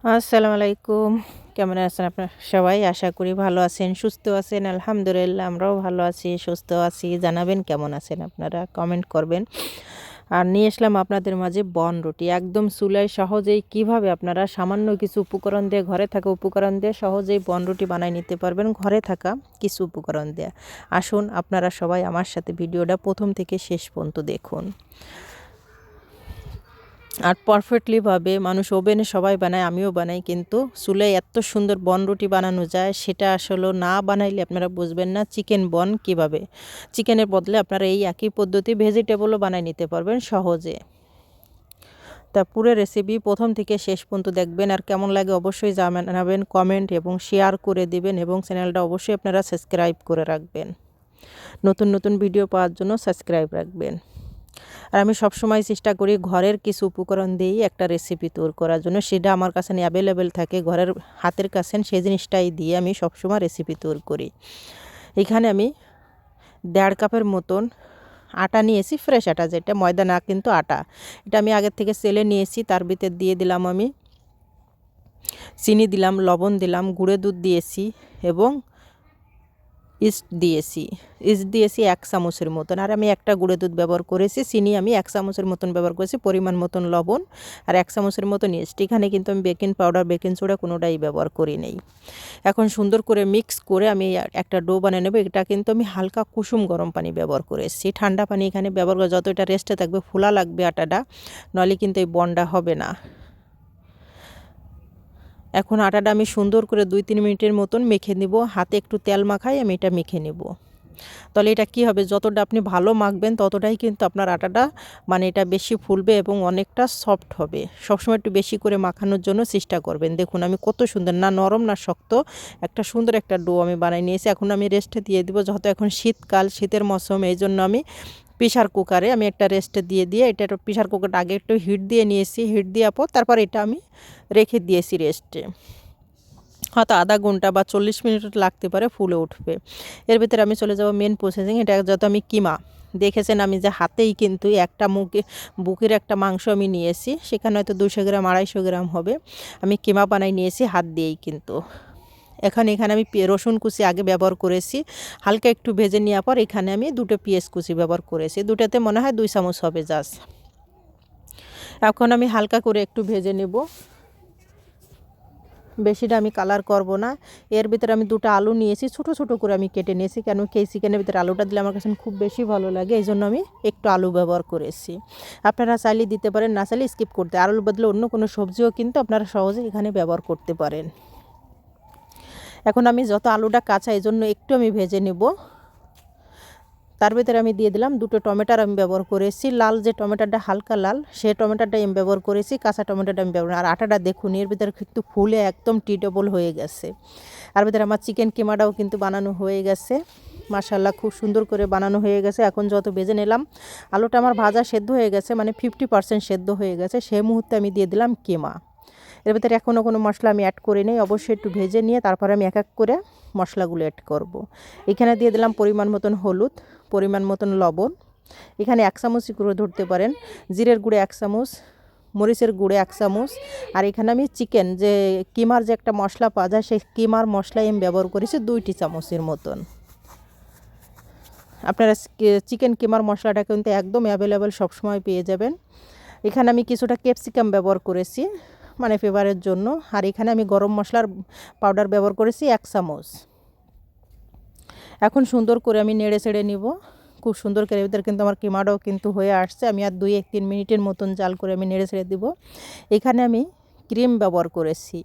আসসালামু আলাইকুম কেমন আছেন আপনার সবাই? আশা করি ভালো আছেন, সুস্থ আছেন, আলহামদুলিল্লাহ আমরাও ভালো আছি, সুস্থ আছি। জানাবেন কেমন আছেন আপনারা? কমেন্ট করবেন। আর নিয়ে আসলাম আপনাদের মাঝে বন রুটি। একদম চুলায় সহজেই কীভাবে আপনারা সামান্য কিছু উপকরণ দিয়ে, ঘরে থাকা উপকরণ দিয়ে সহজেই বন রুটি বানায় নিতে পারবেন, ঘরে থাকা কিছু উপকরণ দিয়ে। আসুন আপনারা সবাই আমার সাথে ভিডিওটা প্রথম থেকে শেষ পর্যন্ত দেখুন। আর পারফেক্টলিভাবে মানুষ ওভেনে সবাই বানায়, আমিও বানাই, কিন্তু চুলে এত সুন্দর বন রুটি বানানো যায়, সেটা আসলে না বানাইলে আপনারা বুঝবেন না চিকেন বন কীভাবে। চিকেনের বদলে আপনারা এই একই পদ্ধতি ভেজিটেবলও বানাই নিতে পারবেন সহজে। তা পুরো রেসিপি প্রথম থেকে শেষ পর্যন্ত দেখবেন, আর কেমন লাগে অবশ্যই জানাবেন কমেন্ট এবং শেয়ার করে দিবেন এবং চ্যানেলটা অবশ্যই আপনারা সাবস্ক্রাইব করে রাখবেন। নতুন নতুন ভিডিও পাওয়ার জন্য সাবস্ক্রাইব রাখবেন। আর আমি সবসময় চেষ্টা করি ঘরের কিছু উপকরণ দিয়েই একটা রেসিপি তৈরি করার জন্য। সেটা আমার কাছে অ্যাভেলেবেল থাকে, ঘরের হাতের কাছে সেই জিনিসটাই দিয়ে আমি সবসময় রেসিপি তৈরি করি। এখানে আমি দেড় কাপের মতন আটা নিয়েছি ফ্রেশ আটা যেটা, ময়দা না কিন্তু আটা। এটা আমি আগের থেকে সেলে নিয়েছি, তার ভিতর দিয়ে দিলাম আমি চিনি দিলাম, লবণ দিলাম, গুঁড়ে দুধ দিয়েছি এবং ইস্ট দিয়েছি। ইস্ট দিয়েছি এক চামচের মতন। আর আমি একটা গুঁড়ো দুধ ব্যবহার করেছি, চিনি আমি এক চামচের মতন ব্যবহার করেছি, পরিমাণ মতন লবণ আর এক চামচের মতন ইস্ট। এখানে কিন্তু আমি বেকিং পাউডার, বেকিং সোডা কোনোটাই ব্যবহার করি নেই। এখন সুন্দর করে মিক্স করে আমি একটা ডো বানিয়ে নেব। এটা কিন্তু আমি হালকা কুসুম গরম পানি ব্যবহার করেছি। ঠান্ডা পানি এখানে ব্যবহার করে যত এটা রেস্টে থাকবে, ফোলা লাগবে আটাটা নলে কিন্তু এই বনটা হবে না। এখন আটাটা আমি সুন্দর করে দুই তিন মিনিটের মতন মেখে নিব। হাতে একটু তেল মাখাই আমি এটা মেখে নেব। তাহলে এটা কি হবে? যতটা আপনি ভালো মাখবেন ততটাই কিন্তু আপনার আটাটা মানে এটা বেশি ফুলবে এবং অনেকটা সফট হবে। সবসময় একটু বেশি করে মাখানোর জন্য চেষ্টা করবেন। দেখুন আমি কত সুন্দর, না নরম, না শক্ত একটা সুন্দর একটা ডো আমি বানাই নিয়েছি। এখন আমি রেস্টে দিয়ে দিব যত এখন শীতকাল, শীতের মৌসুম এই জন্য আমি প্রেশার কুকারে আমি একটা রেস্টে দিয়ে দিয়ে এটা প্রেশার কুকারটা আগে একটু হিট দিয়ে নিয়েছি, হিট দেওয়ার পর তারপর এটা আমি রেখে দিয়েছি রেস্টে। হয়তো আধা ঘণ্টা বা চল্লিশ মিনিট লাগতে পারে, ফুলে উঠবে। এর ভিতরে আমি চলে যাব মেন প্রসেসিং এটা যত আমি কিমা। দেখেছেন আমি যে হাতেই কিন্তু একটা মুখে বুকের একটা মাংস আমি নিয়েছি, সেখানে হয়তো দুশো গ্রাম, আড়াইশো গ্রাম হবে। আমি কিমা বানাই নিয়েছি হাত দিয়েই কিন্তু। এখন এখানে আমি রসুন কুচি আগে ব্যবহার করেছি। হালকা একটু ভেজে নেওয়ার পর এখানে আমি দুটো পেঁয়াজ কুচি ব্যবহার করেছি। দুটাতে মনে হয় দুই চামচ হবে জাস্ট। এখন আমি হালকা করে একটু ভেজে নেব। বেশিটা আমি কালার করব না। এর ভিতরে আমি দুটো আলু নিয়েছি, ছোট ছোট করে আমি কেটে নিয়েছি। কেন এই চিকেনের ভিতরে আলুটা দিলে আমার কাছে খুব বেশি ভালো লাগে, এই জন্য আমি একটু আলু ব্যবহার করেছি। আপনারা চাইলে দিতে পারেন, না চাইলে স্কিপ করতে। আলুর বদলে অন্য কোনো সবজিও কিন্তু আপনারা সহজে এখানে ব্যবহার করতে পারেন। এখন আমি যত আলুটা কাঁচা এই জন্য একটু আমি ভেজে নেব। তার ভিতরে আমি দিয়ে দিলাম দুটো টমেটার আমি ব্যবহার করেছি। লাল যে টমেটোটা হালকা লাল, সে টমেটোটা আমি ব্যবহার করেছি, কাঁচা টমেটোটা আমি ব্যবহার আর আটাটা দেখুন, এর ভিতরে কিন্তু ফুলে একদম টিটেবল হয়ে গেছে। আর ভিতরে আমার চিকেন কিমাটাও কিন্তু বানানো হয়ে গেছে। মাসাল্লাহ খুব সুন্দর করে বানানো হয়ে গেছে। এখন যত বেজে নিলাম, আলুটা আমার ভাজা সেদ্ধ হয়ে গেছে মানে ফিফটি পার্সেন্ট সেদ্ধ হয়ে গেছে। সেই মুহূর্তে আমি দিয়ে দিলাম কেমা। এর ভিতরে এখনও কোনো মশলা আমি অ্যাড করে নিই। অবশ্যই একটু ভেজে নিয়ে তারপরে আমি এক এক করে মশলাগুলো অ্যাড করব। এখানে দিয়ে দিলাম পরিমাণ মতন হলুদ, পরিমাণ মতন লবণ। এখানে এক চামচই গুঁড়ো ধরতে পারেন। জিরের গুঁড়ো এক চামচ, মরিচের গুঁড়ো এক চামচ। আর এখানে আমি চিকেন যে কিমার যে একটা মশলা পাওয়া যায়, সেই কিমার মশলাই আমি ব্যবহার করেছি দুইটি চামচের মতন। আপনারা চিকেন কিমার মশলাটা কিন্তু একদম অ্যাভেলেবেল সবসময় পেয়ে যাবেন। এখানে আমি কিছুটা ক্যাপসিকাম ব্যবহার করেছি। মানে ফেভারের জন্য। আর এখানে আমি গরম মশলার পাউডার ব্যবহার করেছি এক চামচ। এখন সুন্দর করে আমি নেড়ে ছেড়ে নিব। খুব সুন্দর করে কিন্তু আমার কিমাটাও কিন্তু হয়ে আসছে। আমি আর দুই এক তিন মিনিটের মতন জাল করে আমি নেড়ে ছেড়ে দিব। এখানে আমি ক্রিম ব্যবহার করেছি।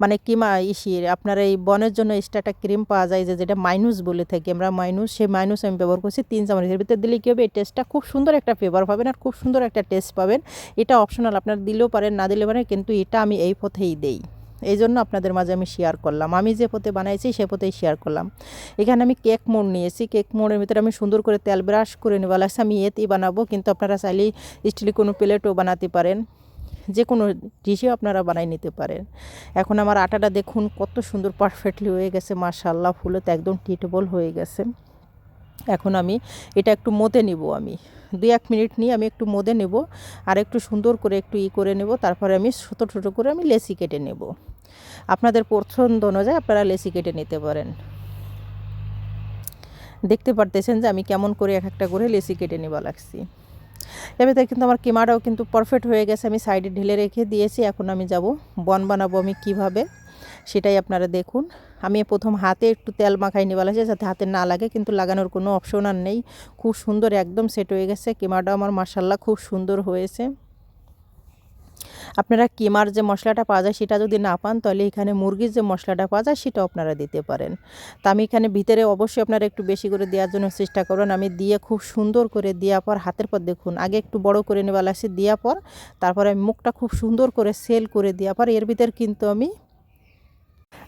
মানে কিমা ইসির, আপনার এই বনের জন্য এক্সট্রা একটা ক্রিম পাওয়া যায় যে, যেটা মাইনুস বলে থাকি আমরা মাইনুস সেই মাইনুস আমি ব্যবহার করছি তিন চামচের। ভিতরে দিলে কী হবে, এই টেস্টটা খুব সুন্দর একটা ফ্লেভার পাবেন আর খুব সুন্দর একটা টেস্ট পাবেন। এটা অপশনাল আপনার দিলেও পারেন, না দিলেও পারেন, কিন্তু এটা আমি এই পথেই দেই। এই জন্য আপনাদের মাঝে আমি শেয়ার করলাম। আমি যে পথে বানাইছি, সে পথেই শেয়ার করলাম। এখানে আমি কেক মোড় নিয়েছি। কেক মোড়ের ভিতরে আমি সুন্দর করে তেল ব্রাশ করে নেওয়া লাগছে। আমি এতেই বানাবো, কিন্তু আপনারা চাইলেই স্টিল কোনো প্লেটও বানাতে পারেন। যে কোনো ডিশেও আপনারা বানাই নিতে পারেন। এখন আমার আটাটা দেখুন কত সুন্দর পারফেক্টলি হয়ে গেছে মাশাল্লাহ ফুলে তো একদম টিটেবল হয়ে গেছে। এখন আমি এটা একটু মতে নিব আমি। দুই এক মিনিট নিয়ে আমি একটু মদে নেব আর একটু সুন্দর করে একটু ই করে নেব, তারপরে আমি ছোটো ছোটো করে আমি লেসি কেটে নেব। আপনাদের পছন্দ অনুযায়ী আপনারা লেসি কেটে নিতে পারেন। দেখতে পারতেছেন যে আমি কেমন করে এক একটা করে লেসি কেটে নেওয়া লাগছি। এবারে কিন্তু আমার কিমাটাও কিন্তু পারফেক্ট হয়ে গেছে। আমি সাইডে ঢেলে রেখে দিয়েছি, এখন আমি যাব বন বানাবো আমি কীভাবে, সেটাই আপনারা দেখুন। আমি প্রথম হাতে একটু তেল মাখাই নিয়ে আছে যাতে হাতে না লাগে, কিন্তু লাগানোর কোনো অপশন আর নেই। খুব সুন্দর একদম সেট হয়ে গেছে কিমাটা আমার মার্শাল্লাহ খুব সুন্দর হয়েছে। আপনারা কিমার যে মশলাটা পাওয়া যায় সেটা যদি না পান, তাহলে এখানে মুরগির যে মশলাটা পাওয়া যায় সেটাও আপনারা দিতে পারেন। তা আমি এখানে ভিতরে অবশ্যই আপনারা একটু বেশি করে দেওয়ার জন্য চেষ্টা করবেন আমি দিয়ে খুব সুন্দর করে দেওয়ার পর হাতের পর দেখুন, আগে একটু বড় করে নেওয়া লাগছে দেওয়ার পর, তারপরে আমি মুখটা খুব সুন্দর করে সেল করে দেওয়ার পর, এর ভিতরে কিন্তু আমি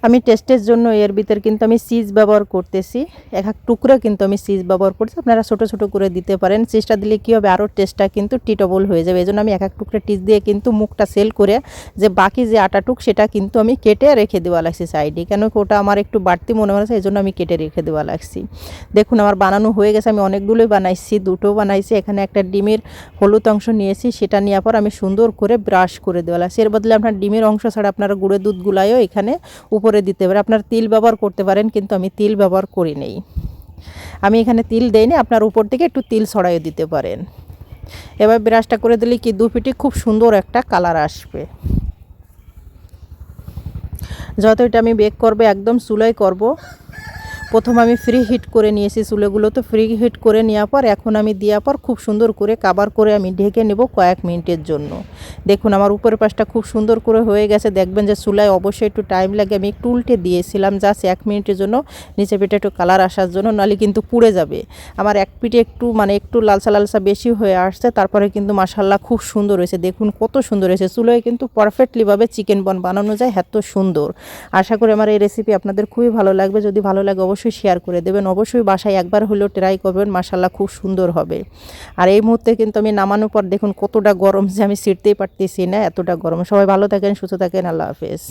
আমি টেস্টের জন্য এর ভিতর কিন্তু আমি চিজ ব্যবহার করতেছি। এক এক টুকরো কিন্তু আমি চিজ ব্যবহার করছি। আপনারা ছোটো ছোটো করে দিতে পারেন। চিজটা দিলে কী হবে? আরও টেস্টটা কিন্তু টিটবল হয়ে যাবে। এই জন্য আমি এক এক টুকরো টিস দিয়ে কিন্তু মুখটা সেল করে যে বাকি যে আটাটুক সেটা কিন্তু আমি কেটে রেখে দেওয়া লাগছি সাইডে কেন ওটা আমার একটু বাড়তি মনে হয়েছে এই জন্য আমি কেটে রেখে দেওয়া লাগছি। দেখুন, আমার বানানো হয়ে গেছে। আমি অনেকগুলোই বানাইছি, দুটো বানাইছি। এখানে একটা ডিমের হলুদ অংশ নিয়েছি। সেটা নেওয়ার পর আমি সুন্দর করে ব্রাশ করে দেওয়া লাগছে। এর বদলে আপনার ডিমের অংশ ছাড়া আপনারা গুঁড়ো দুধগুলাইও এখানে উপরে দিতে পারে, আপনার তিল ব্যবহার করতে পারেন, কিন্তু আমি তিল ব্যবহার করি নেই। আমি এখানে তিল দেইনি, আপনার উপর থেকে একটু তিল ছড়াইও দিতে পারেন। এবার ব্রাশটা করে দিলে কি দুপিটি খুব সুন্দর একটা কালার আসবে। যত এটা আমি বেক করবে, একদম চুলাই করব প্রথম আমি ফ্রি হিট করে নিয়েছি চুলেগুলো, তো ফ্রি হিট করে নেওয়ার পর এখন আমি দেওয়ার পর খুব সুন্দর করে কাবার করে আমি ঢেকে নেব কয়েক মিনিটের জন্য। দেখুন, আমার উপরের পাশটা খুব সুন্দর করে হয়ে গেছে। দেখবেন যে চুলায় অবশ্যই একটু টাইম লাগে। আমি একটু উল্টে দিয়েছিলাম জাস্ট এক মিনিটের জন্য। নিচে পিঠে একটু কালার আসার জন্য, নাহলে কিন্তু পুড়ে যাবে। আমার এক পিঠে একটু মানে একটু লালসা লালসা বেশি হয়ে আসছে। তারপরে কিন্তু মাসাল্লাহ খুব সুন্দর হয়েছে। দেখুন কত সুন্দর হয়েছে। চুলোয় কিন্তু পারফেক্টলিভাবে চিকেন বন বানানো যায়, এত সুন্দর। আশা করি আমার এই রেসিপি আপনাদের খুবই ভালো লাগবে। যদি ভালো লাগে অবশ্যই শেয়ার করে দেবেন। অবশ্যই বাসায় একবার হলেও ট্রাই করবেন মাসাল্লাহ খুব সুন্দর হবে। আর এই মুহূর্তে কিন্তু আমি নামানোর পর দেখুন কতটা গরম যে আমি ছিটতেই পারতেছি না, এতটা গরম। সবাই ভালো থাকেন, সুস্থ থাকেন, আল্লাহ হাফেজ।